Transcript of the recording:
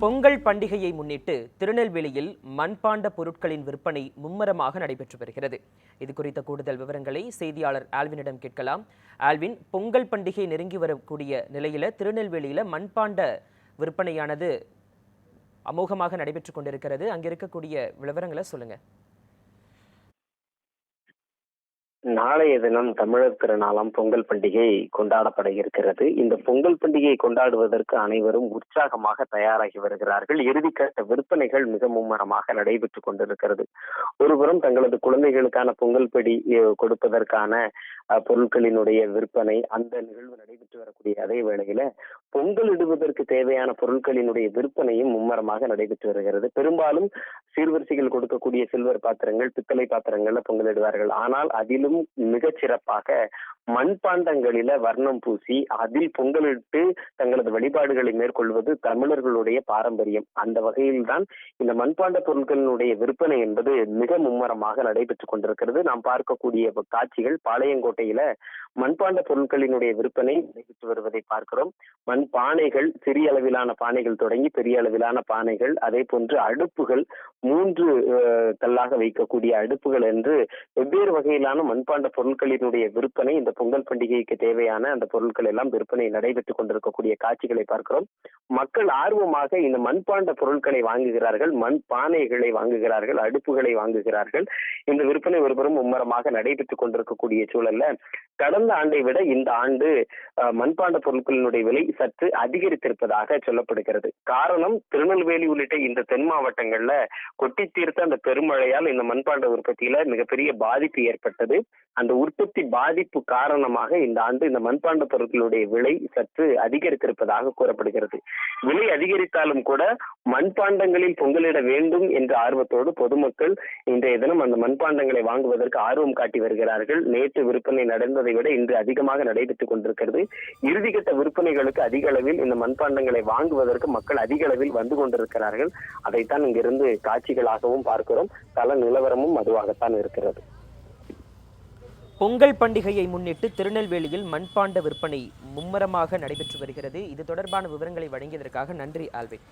பொங்கல் பண்டிகையை முன்னிட்டு திருநெல்வேலியில் மண்பாண்ட பொருட்களின் விற்பனை மும்மரமாக நடைபெற்று வருகிறது. இது குறித்த கூடுதல் விவரங்களை செய்தியாளர் ஆல்வினிடம் கேட்கலாம். ஆல்வின் பொங்கல் பண்டிகை நெருங்கி வரக்கூடிய நிலையில திருநெல்வேலியில மண்பாண்ட விற்பனையானது அமோகமாக நடைபெற்று கொண்டிருக்கிறது. அங்கிருக்கக்கூடிய விவரங்களை சொல்லுங்க. நாளைய தினம் தமிழர் திருநாளாம் பொங்கல் பண்டிகை கொண்டாடப்பட இருக்கிறது இந்த பொங்கல் பண்டிகையை கொண்டாடுவதற்கு அனைவரும் உற்சாகமாக தயாராகி வருகிறார்கள். இறுதிக்கட்ட விற்பனைகள் மிக மும்மரமாக நடைபெற்றுக் கொண்டிருக்கிறது. ஒருபுறம் தங்களது குழந்தைகளுக்கான பொங்கல் படி கொடுப்பதற்கான பொருட்களினுடைய விற்பனை அந்த நிகழ்வு நடைபெற்று வரக்கூடிய அதே வேளையில பொங்கல் இடுவதற்கு தேவையான பொருட்களினுடைய விற்பனையும் மும்மரமாக நடைபெற்று வருகிறது. பெரும்பாலும் சீர்வரிசைகள் கொடுக்கக்கூடிய சில்வர் பாத்திரங்கள் பித்தளை பாத்திரங்கள்ல பொங்கலிடுவார்கள் ஆனால் அதிலும் மிகச் சிறப்பாக மண்பாண்டங்களில வர்ணம் பூசி அதில் பொங்கலிட்டு தங்களது வழிபாடுகளை மேற்கொள்வது தமிழர்களுடைய பாரம்பரியம். அந்த வகையில்தான் இந்த மண்பாண்ட பொருட்களினுடைய விற்பனை என்பது மிக மும்மரமாக நடைபெற்றுக் கொண்டிருக்கிறது. நாம் பார்க்கக்கூடிய காட்சிகள் பாளையங்கோட்டையில மண்பாண்ட பொருட்களினுடைய விற்பனை நடைபெற்று வருவதை பார்க்கிறோம். மண் பானைகள் சிறிய அளவிலான பானைகள் தொடங்கி பெரிய அளவிலான பானைகள் அதே போன்று அடுப்புகள் மூன்று கல்லாக வைக்கக்கூடிய அடுப்புகள் என்று வெவ்வேறு வகையிலான மண்பாண்ட பொருட்களினுடைய விற்பனை இந்த பொங்கல் பண்டிகைக்கு தேவையான அந்த பொருட்கள் எல்லாம் விற்பனை நடைபெற்றுக் கொண்டிருக்கக்கூடிய காட்சிகளை பார்க்கிறோம். மக்கள் ஆர்வமாக இந்த மண்பாண்ட பொருட்களை வாங்குகிறார்கள் மண் பானைகளை வாங்குகிறார்கள் அடுப்புகளை வாங்குகிறார்கள். இந்த விற்பனை ஒருபுறம் மும்மரமாக நடைபெற்றுக் கொண்டிருக்கக்கூடிய சூழல்ல கடந்த ஆண்டை விட இந்த ஆண்டு மண்பாண்ட பொருட்களினுடைய விலை சற்று அதிகரித்திருப்பதாக சொல்லப்படுகிறது. காரணம் திருநெல்வேலி உள்ளிட்ட இந்த தென் மாவட்டங்கள்ல கொட்டி தீர்த்த அந்த பெருமழையால் இந்த மண்பாண்ட உற்பத்தியில மிகப்பெரிய பாதிப்பு ஏற்பட்டது. அந்த உற்பத்தி பாதிப்பு காரணமாக இந்த ஆண்டு இந்த மண்பாண்ட பொருட்களுடைய விலை சற்று அதிகரித்திருப்பதாக கூறப்படுகிறது. விலை அதிகரித்தாலும் கூட மண்பாண்டங்களில் பொங்கலிட வேண்டும் என்ற ஆர்வத்தோடு பொதுமக்கள் இன்றைய தினம் அந்த மண்பாண்டங்களை வாங்குவதற்கு ஆர்வம் காட்டி வருகிறார்கள். நேற்று விற்பனை நடந்ததை விட இன்று அதிகமாக நடைபெற்றுக் கொண்டிருக்கிறது. இறுதிக்கட்ட விற்பனைகளுக்கு அதிக அளவில் இந்த மண்பாண்டங்களை வாங்குவதற்கு மக்கள் அதிக அளவில் வந்து கொண்டிருக்கிறார்கள். அதைத்தான் இங்கிருந்து காட்சிகளாகவும் பார்க்கிறோம். தல நிலவரமும் அதுவாகத்தான் இருக்கிறது. பொங்கல் பண்டிகையை முன்னிட்டு திருநெல்வேலியில் மண்பாண்ட விற்பனை மும்முரமாக நடைபெற்று வருகிறது. இது தொடர்பான விவரங்களை வழங்கியதற்காக நன்றி ஆல்வின்.